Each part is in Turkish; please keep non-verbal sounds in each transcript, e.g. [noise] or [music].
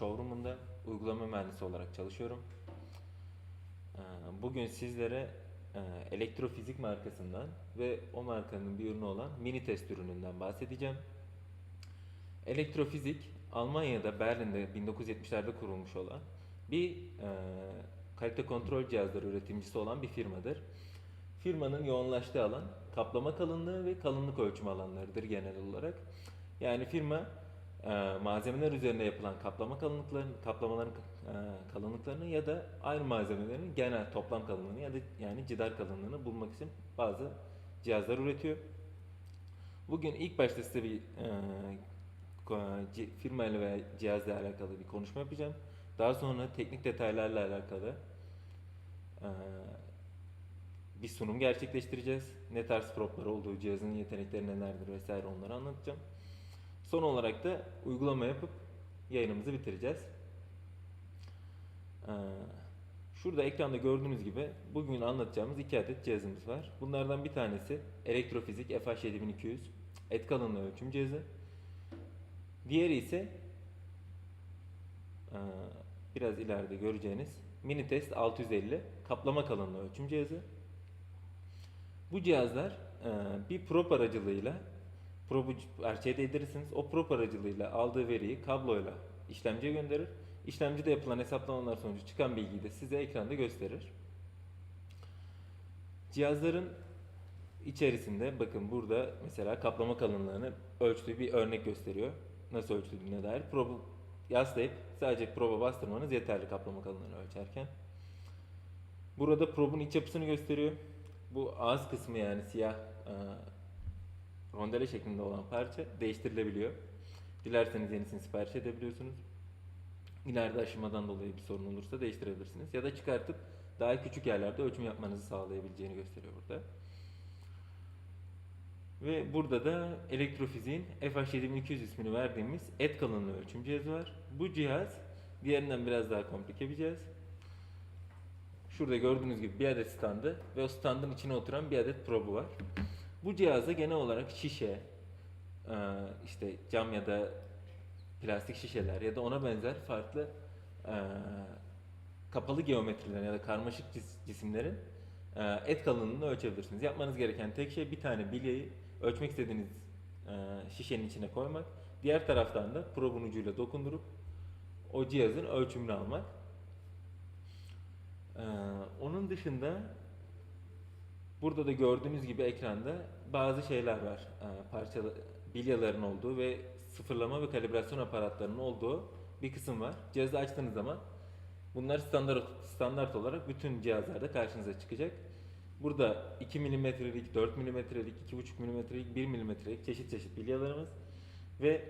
showroom'unda uygulama mühendisi olarak çalışıyorum. E, Bugün sizlere e, elektrofizik markasından ve o markanın bir ürünü olan mini test ürününden bahsedeceğim. Elektrofizik Almanya'da Berlin'de 1970'lerde kurulmuş olan bir e, kalite kontrol cihazları üretimcisi olan bir firmadır. Firmanın yoğunlaştığı alan kaplama kalınlığı ve kalınlık ölçüm alanlarıdır genel olarak. Yani firma e, malzemeler üzerinde yapılan kaplama kalınlıklarını, kaplamaların e, kalınlıklarını ya da aynı malzemelerin genel toplam kalınlığını ya da yani cidar kalınlığını bulmak için bazı cihazlar üretiyor. Bugün ilk başta size bir e, ci- firmayla veya cihazla alakalı bir konuşma yapacağım. Daha sonra teknik detaylarla alakalı bir sunum gerçekleştireceğiz. Ne tarz propları olduğu, cihazın yetenekleri nelerdir vesaire onları anlatacağım. Son olarak da uygulama yapıp yayınımızı bitireceğiz. Ee, Şurada ekranda gördüğünüz gibi bugün anlatacağımız iki adet cihazımız var. Bunlardan bir tanesi Elektrofizik FH7200 et kalınlığı ölçüm cihazı. Diğeri ise ee, biraz ileride göreceğiniz Mini Test 650 kaplama kalınlığı ölçüm cihazı. Bu cihazlar e, bir prop aracılığıyla probu RC'ye değdirirsiniz. O prop aracılığıyla aldığı veriyi kabloyla işlemciye gönderir. İşlemcide yapılan hesaplamalar sonucu çıkan bilgiyi de size ekranda gösterir. Cihazların içerisinde bakın burada mesela kaplama kalınlığını ölçtüğü bir örnek gösteriyor. Nasıl ölçtüğüne dair. Probu yaslayıp sadece proba bastırmanız yeterli kaplama kalınlığını ölçerken. Burada probun iç yapısını gösteriyor. Bu ağız kısmı yani siyah e, rondele şeklinde olan parça değiştirilebiliyor. Dilerseniz yenisini sipariş edebiliyorsunuz. İleride aşımadan dolayı bir sorun olursa değiştirebilirsiniz. Ya da çıkartıp daha küçük yerlerde ölçüm yapmanızı sağlayabileceğini gösteriyor burada. Ve burada da elektrofiziğin FH7200 ismini verdiğimiz et kalınlığı ölçüm cihazı var. Bu cihaz diğerinden biraz daha komplike bir cihaz. Şurada gördüğünüz gibi bir adet standı ve o standın içine oturan bir adet probu var. Bu cihazda genel olarak şişe, eee, işte cam ya da plastik şişeler ya da ona benzer farklı eee, kapalı geometrilerin ya da karmaşık cis- cisimlerin eee, et kalınlığını ölçebilirsiniz. Yapmanız gereken tek şey bir tane bilyeyi ölçmek istediğiniz şişenin içine koymak. Diğer taraftan da probun ucuyla dokundurup o cihazın ölçümünü almak. Onun dışında burada da gördüğünüz gibi ekranda bazı şeyler var. Ee, parçalı bilyaların olduğu ve sıfırlama ve kalibrasyon aparatlarının olduğu bir kısım var. Cihazı açtığınız zaman bunlar standart standart olarak bütün cihazlarda karşınıza çıkacak. Burada 2 milimetrelik, 4 milimetrelik, 2,5 milimetrelik, 1 milimetrelik çeşit çeşit bilyalarımız ve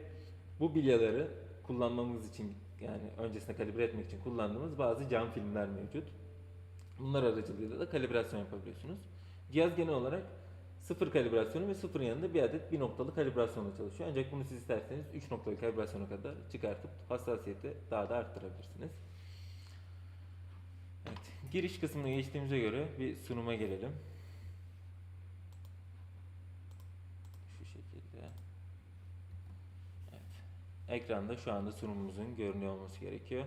bu bilyaları kullanmamız için yani öncesinde kalibre etmek için kullandığımız bazı cam filmler mevcut. Bunlar aracılığıyla da kalibrasyon yapabiliyorsunuz. Cihaz genel olarak sıfır kalibrasyonu ve sıfır yanında bir adet bir noktalı kalibrasyonla çalışıyor. Ancak bunu siz isterseniz 3 noktalı kalibrasyona kadar çıkartıp hassasiyeti daha da arttırabilirsiniz. Evet, giriş kısmına geçtiğimize göre bir sunuma gelelim. Şu şekilde. Evet. Ekranda şu anda sunumumuzun görünüyor olması gerekiyor.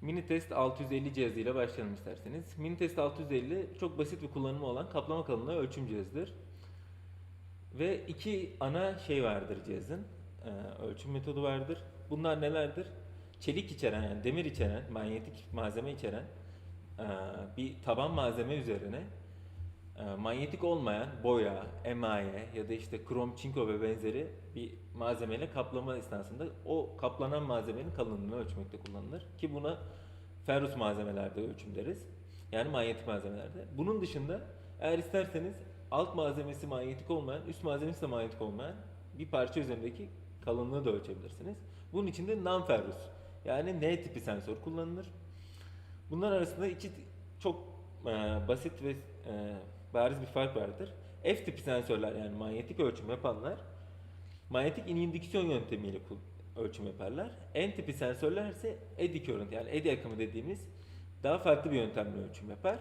Mini Test 650 cihazıyla başlayalım isterseniz. Mini Test 650 çok basit bir kullanımı olan kaplama kalınlığı ölçüm cihazıdır. Ve iki ana şey vardır cihazın. Ee, ölçüm metodu vardır. Bunlar nelerdir? Çelik içeren yani demir içeren, manyetik malzeme içeren ee, bir taban malzeme üzerine e, manyetik olmayan boya, emaye ya da işte krom, çinko ve benzeri bir malzemeyle kaplama esnasında o kaplanan malzemenin kalınlığını ölçmekte kullanılır. Ki buna ferrus malzemelerde ölçüm deriz. Yani manyetik malzemelerde. Bunun dışında eğer isterseniz alt malzemesi manyetik olmayan, üst malzemesi de manyetik olmayan bir parça üzerindeki kalınlığı da ölçebilirsiniz. Bunun için de non-ferrus yani N tipi sensör kullanılır. Bunlar arasında iki çok e, basit ve e, bariz bir fark vardır. F tipi sensörler yani manyetik ölçüm yapanlar manyetik inhibisyon yöntemiyle ölçüm yaparlar. N tipi sensörler ise eddy current yani eddy akımı dediğimiz daha farklı bir yöntemle ölçüm yapar.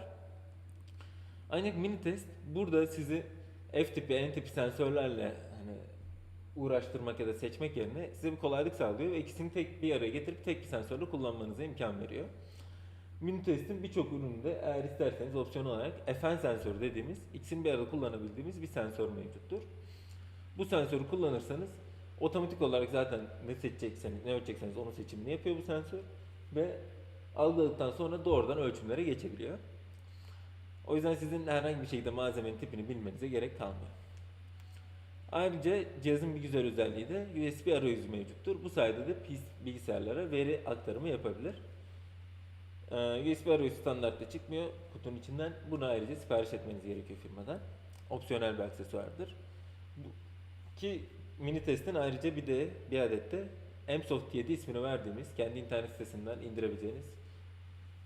Ancak mini test burada sizi F tipi, N tipi sensörlerle hani uğraştırmak ya da seçmek yerine size bir kolaylık sağlıyor ve ikisini tek bir araya getirip tek bir sensörle kullanmanıza imkan veriyor. Mini testin birçok ürününde eğer isterseniz opsiyon olarak FN sensörü dediğimiz ikisini bir arada kullanabildiğimiz bir sensör mevcuttur. Bu sensörü kullanırsanız otomatik olarak zaten ne seçecekseniz, ne ölçecekseniz onun seçimini yapıyor bu sensör ve algıladıktan sonra doğrudan ölçümlere geçebiliyor. O yüzden sizin herhangi bir şekilde malzemenin tipini bilmenize gerek kalmıyor. Ayrıca cihazın bir güzel özelliği de USB arayüzü mevcuttur. Bu sayede de bilgisayarlara veri aktarımı yapabilir. Ee, USB arayüzü standartta çıkmıyor kutunun içinden. Bunu ayrıca sipariş etmeniz gerekiyor firmadan. Opsiyonel bir aksesuardır. Ki mini testin ayrıca bir de bir adet de Msoft 7 ismini verdiğimiz kendi internet sitesinden indirebileceğiniz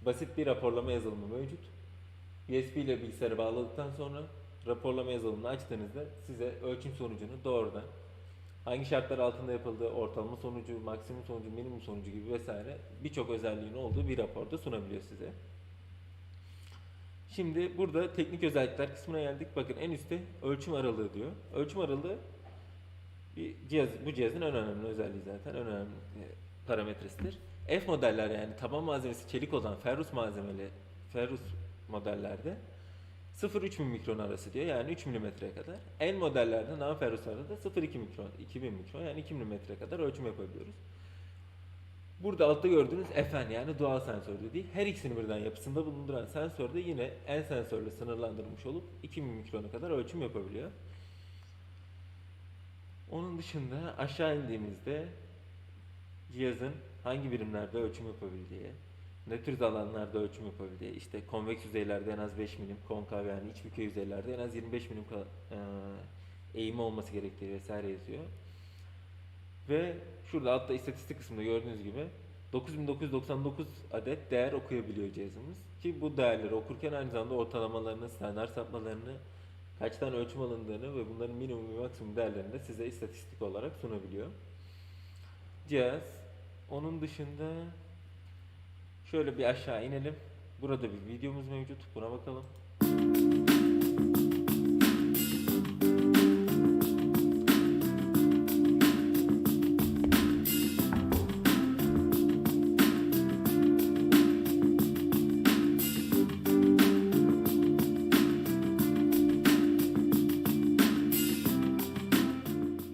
basit bir raporlama yazılımı mevcut. USB ile bilgisayara bağladıktan sonra raporlama yazılımını açtığınızda size ölçüm sonucunu doğrudan hangi şartlar altında yapıldığı, ortalama sonucu, maksimum sonucu, minimum sonucu gibi vesaire birçok özelliğin olduğu bir raporda sunabiliyor size. Şimdi burada teknik özellikler kısmına geldik. Bakın en üstte ölçüm aralığı diyor. Ölçüm aralığı bir cihaz, bu cihazın en önemli özelliği zaten. En önemli e, parametresidir. F modeller yani taban malzemesi çelik olan ferrus malzemeli ferrus modellerde 0-3 mikron arası diyor yani 3 milimetreye kadar. En modellerde non-ferruslarda da 0-2 mikron, 2000 mikron yani 2 milimetreye kadar ölçüm yapabiliyoruz. Burada altta gördüğünüz FN yani doğal sensör dediği her ikisini birden yapısında bulunduran sensör de yine en sensörle sınırlandırılmış olup 2000 mikrona kadar ölçüm yapabiliyor. Onun dışında aşağı indiğimizde cihazın hangi birimlerde ölçüm yapabildiği, ne tür alanlarda ölçüm yapabildiği, işte konveks yüzeylerde en az 5 milim, konkav yani iç bükey yüzeylerde en az 25 milim eee, eğimi olması gerektiği vesaire yazıyor. Ve şurada altta istatistik kısmında gördüğünüz gibi 9999 adet değer okuyabiliyor cihazımız. Ki bu değerleri okurken aynı zamanda ortalamalarını, standart sapmalarını, kaç tane ölçüm alındığını ve bunların minimum ve maksimum değerlerini de size istatistik olarak sunabiliyor. Cihaz. Onun dışında şöyle bir aşağı inelim. Burada bir videomuz mevcut. Buna bakalım.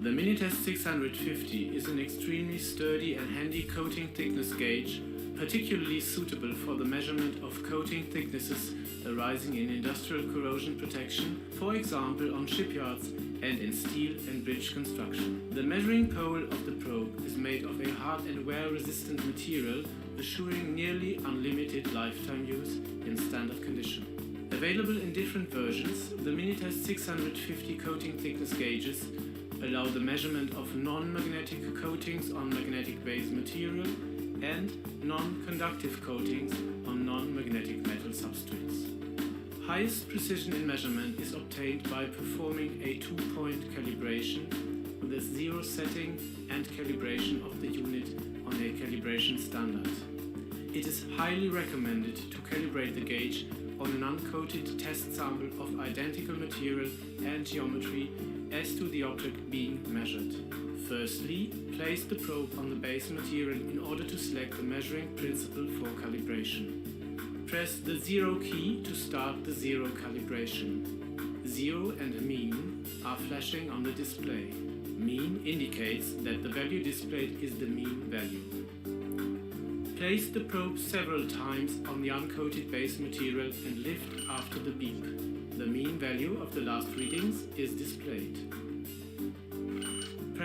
The Minitest 650 is an extremely sturdy and handy coating thickness gauge, particularly suitable for the measurement of coating thicknesses arising in industrial corrosion protection, for example on shipyards and in steel and bridge construction. The measuring pole of the probe is made of a hard and wear-resistant material, assuring nearly unlimited lifetime use in standard condition. Available in different versions, the Minitest 650 coating thickness gauges allow the measurement of non-magnetic coatings on magnetic base material and non-conductive coatings on non-magnetic metal substrates. Highest precision in measurement is obtained by performing a two-point calibration with a zero setting and calibration of the unit on a calibration standard. It is highly recommended to calibrate the gauge on an uncoated test sample of identical material and geometry as to the object being measured. Firstly, place the probe on the base material in order to select the measuring principle for calibration. Press the zero key to start the zero calibration. Zero and mean are flashing on the display. Mean indicates that the value displayed is the mean value. Place the probe several times on the uncoated base material and lift after the beep. The mean value of the last readings is displayed.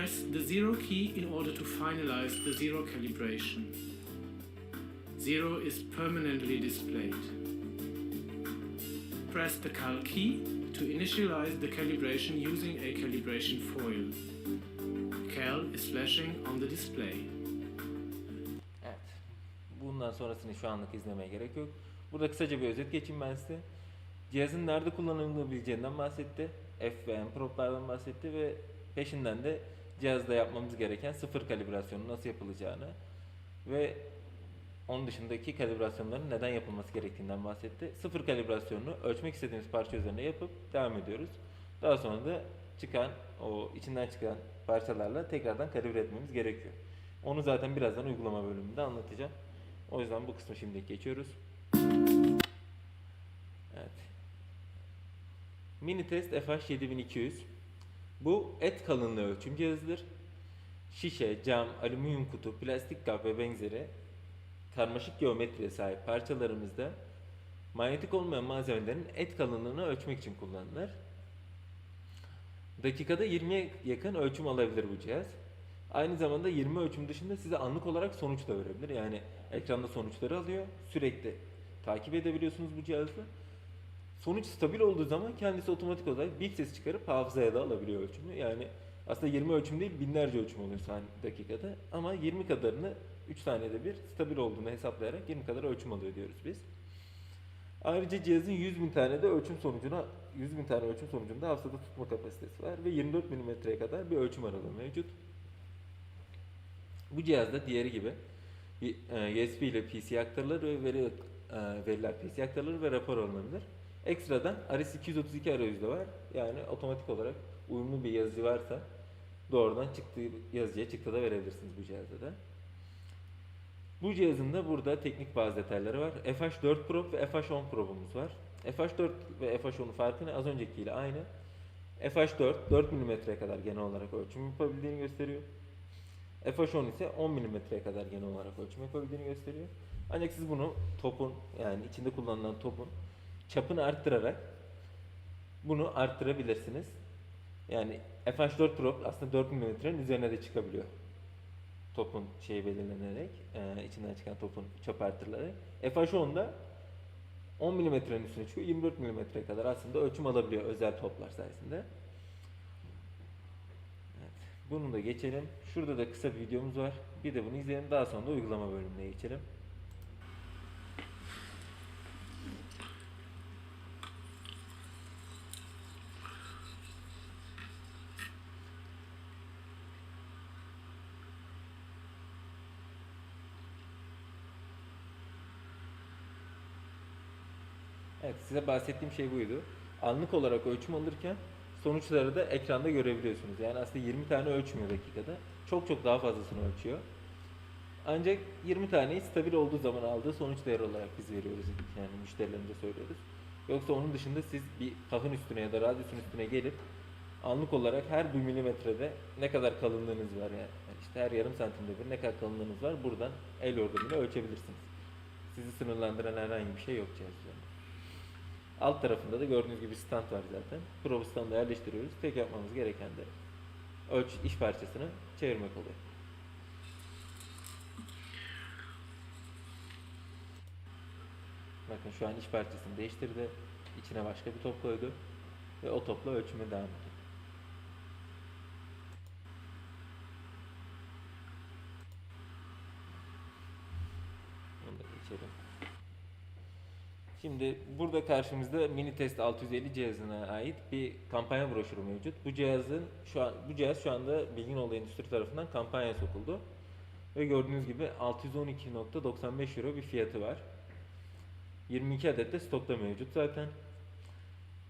Press the zero key in order to finalize the zero calibration. Zero is permanently displayed. Press the cal key to initialize the calibration using a calibration foil. Cal is flashing on the display. Evet. Bundan sonrasını şu anlık izlemeye gerek yok. Burada kısaca bir özet geçeyim ben size. Cihazın nerede kullanılabileceğinden bahsetti. F ve M proplardan bahsetti ve peşinden de cihazda yapmamız gereken sıfır kalibrasyonun nasıl yapılacağını ve onun dışındaki kalibrasyonların neden yapılması gerektiğinden bahsetti. Sıfır kalibrasyonunu ölçmek istediğimiz parça üzerine yapıp devam ediyoruz. Daha sonra da çıkan o içinden çıkan parçalarla tekrardan kalibre etmemiz gerekiyor. Onu zaten birazdan uygulama bölümünde anlatacağım. O yüzden bu kısmı şimdilik geçiyoruz. Evet. Mini test FH7200. Bu et kalınlığı ölçüm cihazıdır. Şişe, cam, alüminyum kutu, plastik kap ve benzeri karmaşık geometriye sahip parçalarımızda manyetik olmayan malzemelerin et kalınlığını ölçmek için kullanılır. Dakikada 20'ye yakın ölçüm alabilir bu cihaz. Aynı zamanda 20 ölçüm dışında size anlık olarak sonuç da verebilir. Yani ekranda sonuçları alıyor. Sürekli takip edebiliyorsunuz bu cihazla. Sonuç stabil olduğu zaman kendisi otomatik olarak bip ses çıkarıp hafızaya da alabiliyor ölçümü. Yani aslında 20 ölçüm değil binlerce ölçüm oluyor saniye dakikada. Ama 20 kadarını 3 saniyede bir stabil olduğunu hesaplayarak 20 kadar ölçüm alıyor diyoruz biz. Ayrıca cihazın 100 bin tane de ölçüm sonucuna 100 bin tane ölçüm sonucunda hafızada tutma kapasitesi var ve 24 milimetreye kadar bir ölçüm aralığı mevcut. Bu cihazda diğeri gibi e, USB ile PC aktarılır ve veri, e, veriler PC aktarılır ve rapor alınabilir. Ekstradan RS-232 arayüzü de var. Yani otomatik olarak uyumlu bir yazıcı varsa doğrudan çıktığı yazıcıya çıktı da verebilirsiniz bu cihazda da. Bu cihazın da burada teknik bazı detayları var. FH4 Pro ve FH10 Pro'muz var. FH4 ve FH10'un farkı ne? Az öncekiyle aynı. FH4 4 mm'ye kadar genel olarak ölçüm yapabildiğini gösteriyor. FH10 ise 10 mm'ye kadar genel olarak ölçüm yapabildiğini gösteriyor. Ancak siz bunu topun yani içinde kullanılan topun çapını arttırarak bunu arttırabilirsiniz. Yani FH4 Pro aslında 4 mm'nin üzerine de çıkabiliyor. Topun şeyi belirlenerek, e, içinden çıkan topun çapı arttırılarak. FH10'da 10 mm'nin üstüne çıkıyor. 24 mm'ye kadar aslında ölçüm alabiliyor özel toplar sayesinde. Evet, bunu da geçelim. Şurada da kısa bir videomuz var. Bir de bunu izleyelim. Daha sonra da uygulama bölümüne geçelim. Evet size bahsettiğim şey buydu. Anlık olarak ölçüm alırken sonuçları da ekranda görebiliyorsunuz. Yani aslında 20 tane ölçmüyor dakikada. Çok çok daha fazlasını ölçüyor. Ancak 20 taneyi stabil olduğu zaman aldığı sonuç değeri olarak biz veriyoruz. Yani müşterilerimize söylüyoruz. Yoksa onun dışında siz bir kahın üstüne ya da radyosun üstüne gelip anlık olarak her bir milimetrede ne kadar kalınlığınız var yani. işte her yarım santimde bir ne kadar kalınlığınız var buradan el yordamıyla ölçebilirsiniz. Sizi sınırlandıran herhangi bir şey yok cihaz üzerinde. Alt tarafında da gördüğünüz gibi stand var zaten. Probe standı yerleştiriyoruz. Tek yapmamız gereken de ölç iş parçasını çevirmek oluyor. Bakın şu an iş parçasını değiştirdi. İçine başka bir top koydu. Ve o topla ölçüme devam ediyor. Bunu da geçelim. Şimdi burada karşımızda mini test 650 cihazına ait bir kampanya broşürü mevcut. Bu cihazın şu an bu cihaz şu anda Bilginoğlu Endüstri tarafından kampanya sokuldu. Ve gördüğünüz gibi 612.95 euro bir fiyatı var. 22 adet de stokta mevcut zaten.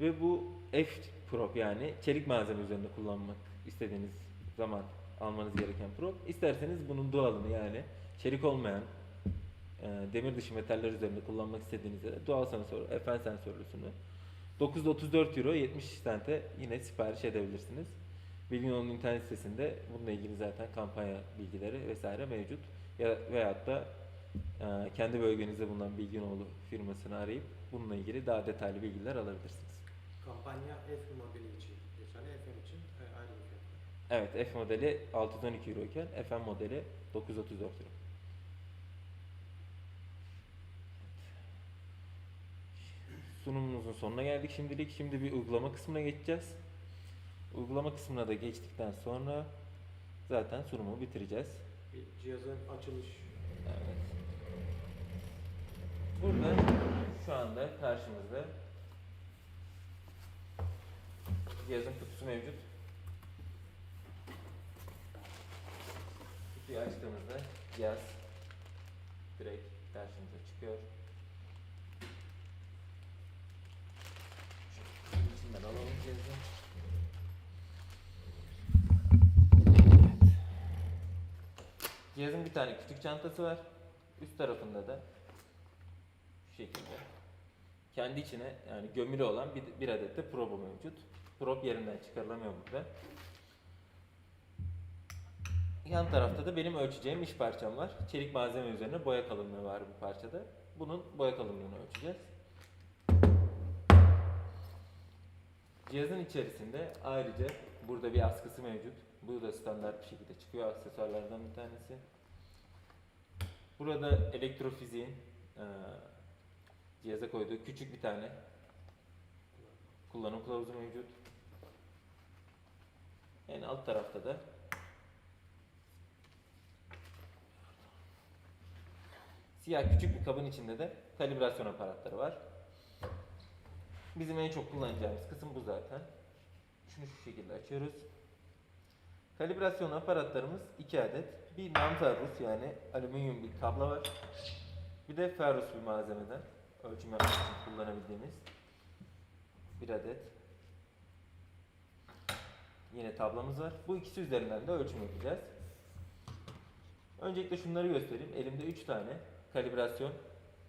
Ve bu F prop yani çelik malzeme üzerinde kullanmak istediğiniz zaman almanız gereken prop. İsterseniz bunun doğalını yani çelik olmayan demir dışı metaller üzerinde kullanmak istediğinizde de doğal sensör, FN sensörlüsünü 934 euro 70 cente yine sipariş edebilirsiniz. Bilginoğlu'nun internet sitesinde bununla ilgili zaten kampanya bilgileri vesaire mevcut. Ya veyahut da e, kendi bölgenizde bulunan Bilginoğlu firmasını arayıp bununla ilgili daha detaylı bilgiler alabilirsiniz. Kampanya F modeli için geçerli, FM için e, ayrı bir fiyat. Evet F modeli 612 euro iken FM modeli 934 euro. Sunumumuzun sonuna geldik şimdilik. Şimdi bir uygulama kısmına geçeceğiz. Uygulama kısmına da geçtikten sonra zaten sunumu bitireceğiz. Bir cihazın açılış Evet. Burada şu anda karşımızda cihazın kutusu mevcut. Kutuyu açtığımızda cihaz direkt karşımıza çıkıyor. İçinden alalım. Evet. Cihazın bir tane küçük çantası var. Üst tarafında da şu şekilde kendi içine yani gömülü olan bir, bir adet de probu mevcut. Prop yerinden çıkarılamıyor burada. Yan tarafta da benim ölçeceğim iş parçam var. Çelik malzeme üzerine boya kalınlığı var bu parçada. Bunun boya kalınlığını ölçeceğiz. Cihazın içerisinde ayrıca burada bir askısı mevcut. Bu da standart bir şekilde çıkıyor aksesuarlardan bir tanesi. Burada elektrofiziğin eee, cihaza koyduğu küçük bir tane kullanım kılavuzu mevcut. En alt tarafta da siyah küçük bir kabın içinde de kalibrasyon aparatları var. Bizim en çok kullanacağımız kısım bu zaten. Şunu şu şekilde açıyoruz. Kalibrasyon aparatlarımız iki adet. Bir non-ferrous yani alüminyum bir kablo var. Bir de ferrous bir malzemeden ölçüm yapmak için kullanabildiğimiz bir adet yine tablamız var. Bu ikisi üzerinden de ölçüm yapacağız. Öncelikle şunları göstereyim. Elimde 3 tane kalibrasyon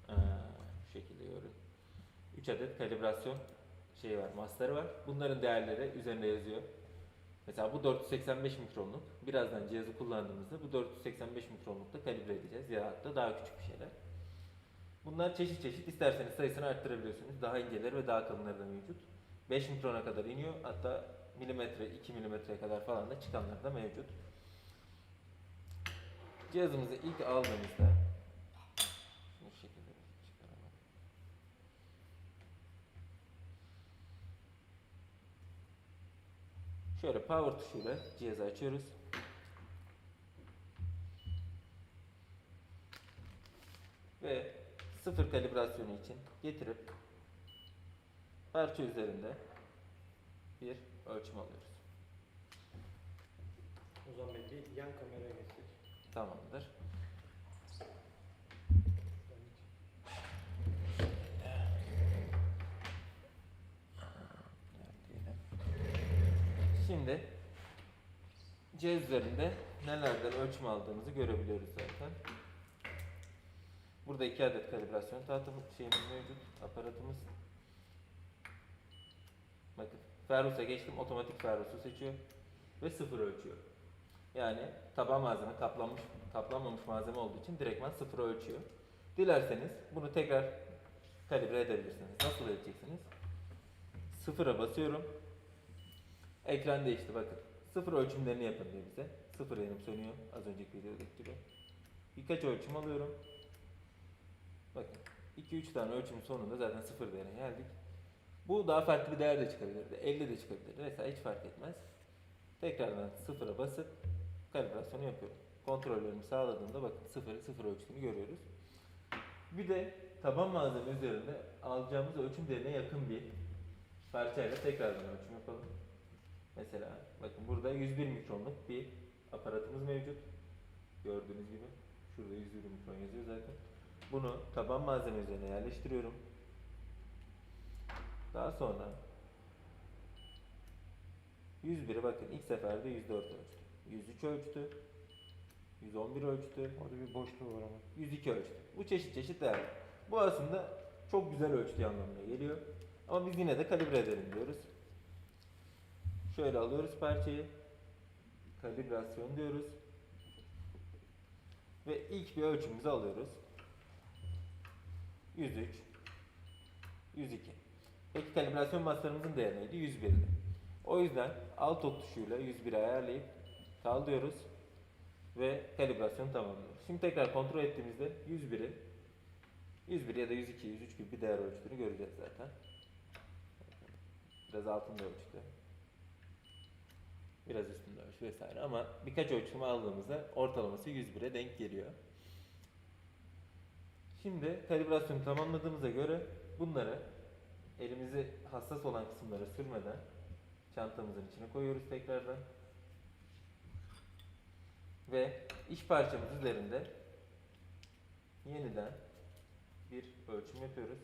eee, şu şekilde görün. 3 adet kalibrasyon şey var, masları var. Bunların değerleri üzerinde yazıyor. Mesela bu 485 mikronluk. Birazdan cihazı kullandığımızda bu 485 mikronlukta kalibre edeceğiz ya hatta daha küçük bir şeyler. Bunlar çeşit çeşit isterseniz sayısını arttırabiliyorsunuz. Daha inceleri ve daha kalınları da mevcut. 5 mikrona kadar iniyor. Hatta milimetre, 2 milimetreye kadar falan da çıkanlar da mevcut. Cihazımızı ilk aldığımızda şunu şu şekilde çıkaralım. Şöyle power tuşuyla cihazı açıyoruz. Ve sıfır kalibrasyonu için getirip parça üzerinde bir ölçüm alıyoruz. O zaman belki yan kameraya geçsek. Tamamdır. Şimdi cihaz üzerinde nelerden ölçüm aldığımızı görebiliyoruz zaten. Burada iki adet kalibrasyon tahtamız şeyimiz mevcut, aparatımız. Bakın, Ferrus'a geçtim, otomatik Ferrus'u seçiyor ve sıfır ölçüyor. Yani taban malzeme kaplanmış, kaplanmamış malzeme olduğu için direktman sıfır ölçüyor. Dilerseniz bunu tekrar kalibre edebilirsiniz. Nasıl edeceksiniz? Sıfıra basıyorum. Ekran değişti bakın. Sıfır ölçümlerini yapın diyor bize. Sıfır yanım sönüyor az önceki videodaki gibi. Birkaç ölçüm alıyorum. Bakın 2-3 tane ölçümün sonunda zaten sıfır değerine geldik. Bu daha farklı bir değer de çıkabilirdi. 50 de çıkabilirdi. Mesela hiç fark etmez. Tekrardan sıfıra basıp kalibrasyonu yapıyorum. Kontrollerimi sağladığımda bakın sıfır sıfır ölçtüğünü görüyoruz. Bir de taban malzeme üzerinde alacağımız ölçüm değerine yakın bir parçayla tekrardan ölçüm yapalım. Mesela bakın burada 101 mikronluk bir aparatımız mevcut. Gördüğünüz gibi. Şurada 101 mikron yazıyor zaten. Bunu taban malzeme üzerine yerleştiriyorum. Daha sonra 101'i bakın ilk seferde 104 ölçtü. 103 ölçtü. 111 ölçtü. Orada bir boşluğu var ama. 102 ölçtü. Bu çeşit çeşit değerler. Bu aslında çok güzel ölçtüğü anlamına geliyor. Ama biz yine de kalibre edelim diyoruz. Şöyle alıyoruz parçayı. Kalibrasyon diyoruz. Ve ilk bir ölçümümüzü alıyoruz. 103 102 Peki kalibrasyon maslarımızın değeri neydi? 101'di. O yüzden alt ok tuşuyla 101'i ayarlayıp kal ve kalibrasyonu tamamlıyoruz. Şimdi tekrar kontrol ettiğimizde 101'i 101 ya da 102, 103 gibi bir değer ölçtüğünü göreceğiz zaten. Biraz altında ölçtü. Biraz üstünde ölçtü vesaire ama birkaç ölçümü aldığımızda ortalaması 101'e denk geliyor. Şimdi kalibrasyonu tamamladığımıza göre bunları elimizi hassas olan kısımlara sürmeden çantamızın içine koyuyoruz tekrardan. Ve iş parçamız üzerinde yeniden bir ölçüm yapıyoruz.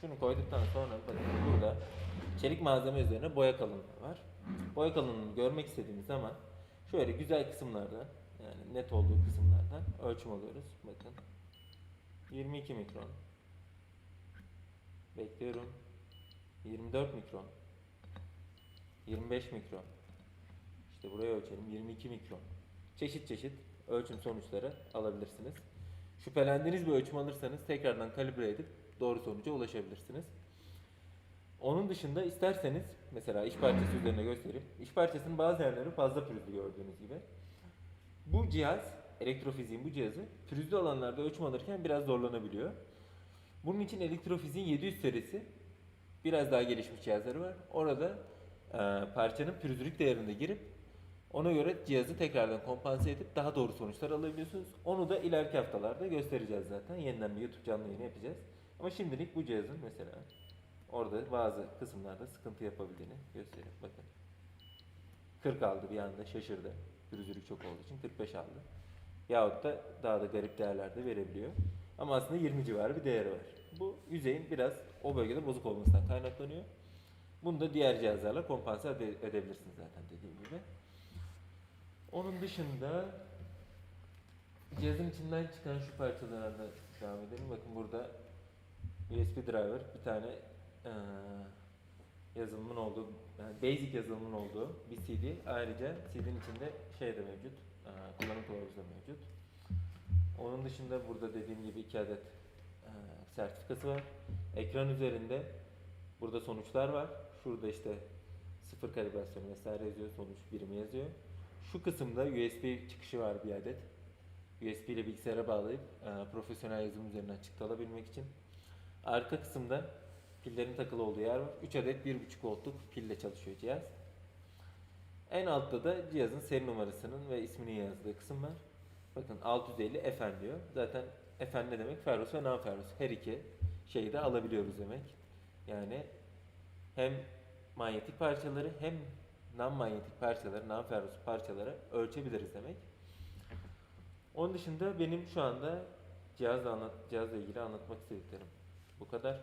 Şunu koyduktan sonra burada çelik malzeme üzerine boya kalınlığı var. Boya kalınlığını görmek istediğimiz zaman şöyle güzel kısımlardan yani net olduğu kısımlardan ölçüm alıyoruz. Bakın 22 mikron. Bekliyorum. 24 mikron. 25 mikron. İşte buraya ölçelim 22 mikron. Çeşit çeşit ölçüm sonuçları alabilirsiniz. Şüphelendiğiniz bir ölçüm alırsanız tekrardan kalibre edip doğru sonuca ulaşabilirsiniz. Onun dışında isterseniz mesela iş parçası üzerine göstereyim. İş parçasının bazı yerleri fazla pürüzlü gördüğünüz gibi. Bu cihaz, elektrofiziğin bu cihazı pürüzlü alanlarda ölçüm alırken biraz zorlanabiliyor. Bunun için elektrofiziğin 700 serisi biraz daha gelişmiş cihazları var. Orada e, parçanın pürüzlülük değerinde girip ona göre cihazı tekrardan kompanse edip daha doğru sonuçlar alabiliyorsunuz. Onu da ileriki haftalarda göstereceğiz zaten. Yeniden bir YouTube canlı yayını yapacağız. Ama şimdilik bu cihazın mesela orada bazı kısımlarda sıkıntı yapabildiğini göstereyim. Bakın. 40 aldı bir anda şaşırdı. Pürüzlülük çok olduğu için 45 aldı. Yahut da daha da garip değerler de verebiliyor. Ama aslında 20 civarı bir değeri var. Bu yüzeyin biraz o bölgede bozuk olmasından kaynaklanıyor. Bunu da diğer cihazlarla kompanse ede- edebilirsiniz zaten dediğim gibi. Onun dışında cihazın içinden çıkan şu parçalara da devam edelim. Bakın burada USB driver bir tane eee, yazılımın olduğu, yani basic yazılımın olduğu bir CD. Ayrıca CD'nin içinde şey de mevcut, eee, kullanım kılavuzu da mevcut. Onun dışında burada dediğim gibi iki adet eee, sertifikası var. Ekran üzerinde burada sonuçlar var. Şurada işte sıfır kalibrasyonu vesaire yazıyor, sonuç birimi yazıyor. Şu kısımda USB çıkışı var bir adet. USB ile bilgisayara bağlayıp e, profesyonel yazılım üzerinden çıktı alabilmek için. Arka kısımda pillerin takılı olduğu yer var. 3 adet 1.5 voltluk pille çalışıyor cihaz. En altta da cihazın seri numarasının ve isminin yazdığı kısım var. Bakın 650 FN diyor. Zaten FN ne demek? Ferrous ve non-ferrous. Her iki şeyi de alabiliyoruz demek. Yani hem manyetik parçaları hem non-manyetik parçaları, non-ferrous parçaları ölçebiliriz demek. Onun dışında benim şu anda cihazla, anlat, cihazla ilgili anlatmak istediklerim bu kadar.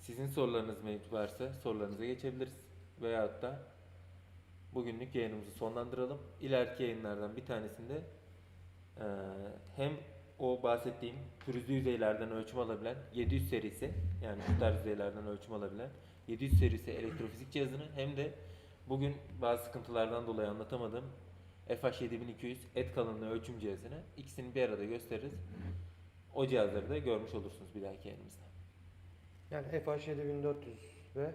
Sizin sorularınız mevcut varsa sorularınıza geçebiliriz. Veyahut da bugünlük yayınımızı sonlandıralım. İleriki yayınlardan bir tanesinde eee, hem o bahsettiğim pürüzlü yüzeylerden ölçüm alabilen 700 serisi yani şu tarz yüzeylerden ölçüm alabilen 700 serisi elektrofizik cihazını hem de bugün bazı sıkıntılardan dolayı anlatamadığım FH7200 et kalınlığı ölçüm cihazını ikisini bir arada gösteririz. O cihazları da görmüş olursunuz bir dahaki yayınımızda. Yani FH7400 ve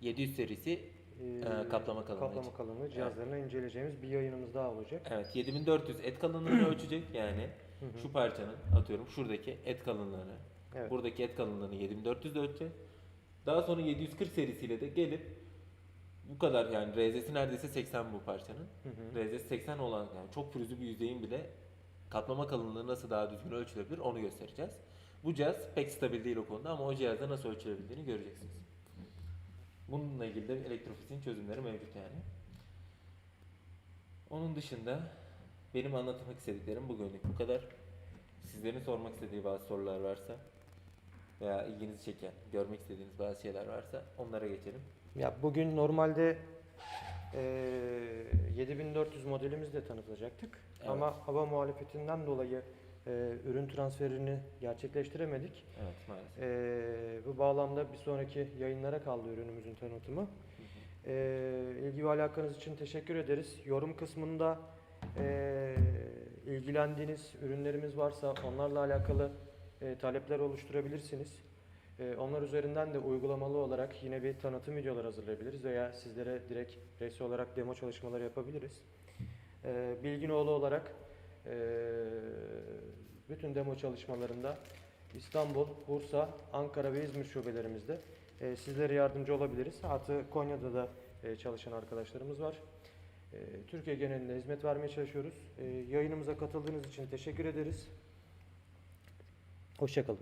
700 serisi e, kaplama kalınlığı kaplama kalınlığı cihazlarını inceleyeceğimiz bir yayınımız daha olacak. evet 7400 et kalınlığını [clears throat] ölçecek yani şu parçanın atıyorum şuradaki et kalınlığını Evet. buradaki et kalınlığını 7400 de ölçecek. Daha sonra 740 serisiyle de gelip bu kadar yani RZ'si neredeyse 80 bu parçanın. Hı hı. RZ'si 80 olan yani çok pürüzlü bir yüzeyin bile kaplama kalınlığı nasıl daha düzgün ölçülebilir onu göstereceğiz. Bu cihaz pek stabil değil o konuda ama o cihazda nasıl ölçülebildiğini göreceksiniz. Bununla ilgili de elektrofiziğin çözümleri mevcut yani. Onun dışında benim anlatmak istediklerim bugünlük bu kadar. Sizlerin sormak istediği bazı sorular varsa veya ilginizi çeken, görmek istediğiniz bazı şeyler varsa onlara geçelim. Ya bugün normalde e, 7400 modelimizi de tanıtacaktık. Evet. Ama hava muhalefetinden dolayı e, ürün transferini gerçekleştiremedik. Evet maalesef. E, bu bağlamda bir sonraki yayınlara kaldı ürünümüzün tanıtımı. E, ilgi ve alakanız için teşekkür ederiz. Yorum kısmında e, ilgilendiğiniz ürünlerimiz varsa onlarla alakalı e, talepler oluşturabilirsiniz. E, onlar üzerinden de uygulamalı olarak yine bir tanıtım videoları hazırlayabiliriz veya sizlere direkt bireysel olarak demo çalışmaları yapabiliriz. E, Bilginoğlu olarak bütün demo çalışmalarında İstanbul, Bursa, Ankara ve İzmir şubelerimizde e, sizlere yardımcı olabiliriz. Artı Konya'da da e, çalışan arkadaşlarımız var. E, Türkiye genelinde hizmet vermeye çalışıyoruz. Yayınımıza katıldığınız için teşekkür ederiz. Hoşçakalın.